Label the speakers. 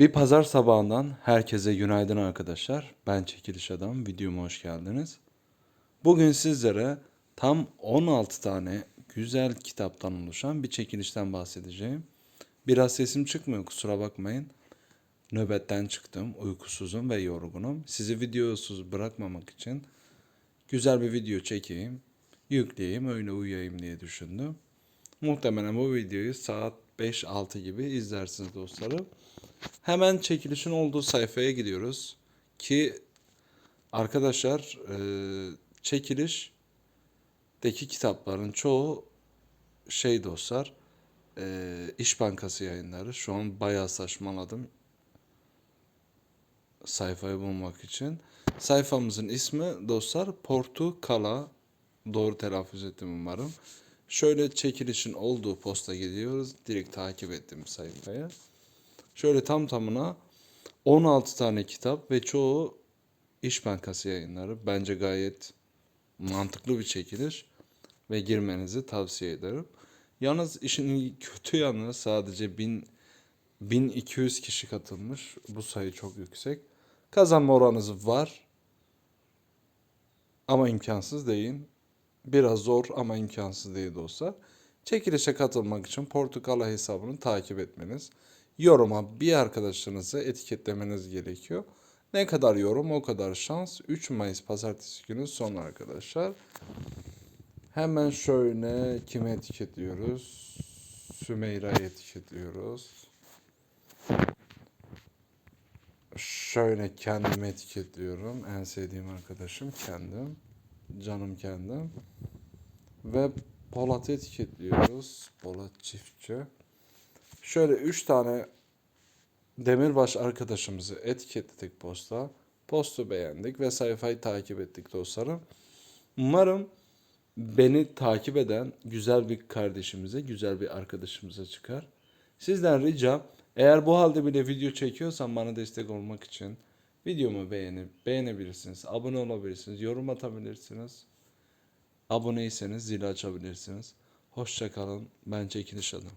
Speaker 1: Bir pazar sabahından herkese günaydın arkadaşlar. Ben Çekiliş Adam, videoma hoş geldiniz. Bugün sizlere tam 16 tane güzel kitaptan oluşan bir çekilişten bahsedeceğim. Biraz sesim çıkmıyor kusura bakmayın. Nöbetten çıktım, uykusuzum ve yorgunum. Sizi videosuz bırakmamak için güzel bir video çekeyim, yükleyeyim, öyle uyuyayım diye düşündüm. Muhtemelen bu videoyu saat 5-6 gibi izlersiniz dostlarım. Hemen çekilişin olduğu sayfaya gidiyoruz. Ki arkadaşlar e, çekilişteki kitapların çoğu şey dostlar e, İş Bankası yayınları. Şu an bayağı saçmaladım sayfayı bulmak için. Sayfamızın ismi dostlar Portukala. Doğru telaffuz ettim umarım. Şöyle çekilişin olduğu posta gidiyoruz. Direkt takip ettiğim sayfaya. Şöyle tam tamına 16 tane kitap ve çoğu İş Bankası yayınları. Bence gayet mantıklı bir çekiliş ve girmenizi tavsiye ederim. Yalnız işin kötü yanı sadece 1000 1200 kişi katılmış. Bu sayı çok yüksek. Kazanma oranınız var. Ama imkansız değil. Biraz zor ama imkansız değil dostlar. Çekilişe katılmak için Portakala hesabını takip etmeniz, yoruma bir arkadaşınızı etiketlemeniz gerekiyor. Ne kadar yorum o kadar şans. 3 Mayıs pazartesi günü son arkadaşlar. Hemen şöyle kimi etiketliyoruz? Sümeyra'yı etiketliyoruz. Şöyle kendimi etiketliyorum. En sevdiğim arkadaşım kendim. Canım kendim. Ve Polat'ı etiketliyoruz. Polat çiftçi. Şöyle 3 tane Demirbaş arkadaşımızı etiketledik posta. Postu beğendik ve sayfayı takip ettik dostlarım. Umarım beni takip eden güzel bir kardeşimize, güzel bir arkadaşımıza çıkar. Sizden ricam eğer bu halde bile video çekiyorsam bana destek olmak için videomu beğenip beğenebilirsiniz, abone olabilirsiniz, yorum atabilirsiniz. Aboneyseniz zili açabilirsiniz. Hoşça kalın. Ben Çekiliş Adam.